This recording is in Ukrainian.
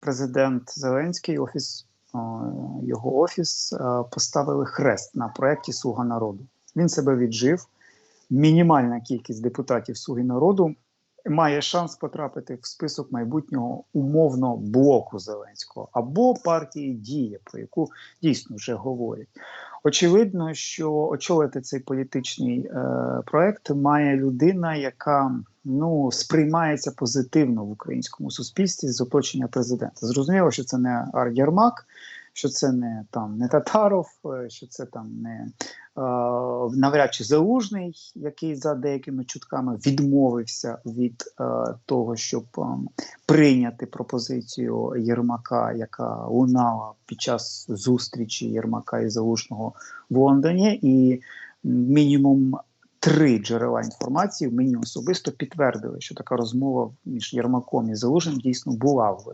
президент Зеленський, офіс е, його офіс е, поставили хрест на проєкті Слуга народу. Він себе віджив. Мінімальна кількість депутатів Слуги народу має шанс потрапити в список майбутнього умовно блоку Зеленського або партії Дія, про яку дійсно вже говорять. Очевидно, що очолити цей політичний е, проект має людина, яка ну сприймається позитивно в українському суспільстві з оточення президента. Зрозуміло, що це не Ар Єрмак, що це не там не Татаров, е, що це там не е, навряд чи Залужний, який за деякими чутками відмовився від е, того, щоб прийняти пропозицію Єрмака, яка лунала під час зустрічі Єрмака і Залужного в Лондоні, і мінімум три джерела інформації мені особисто підтвердили, що така розмова між Єрмаком і Залужним дійсно була в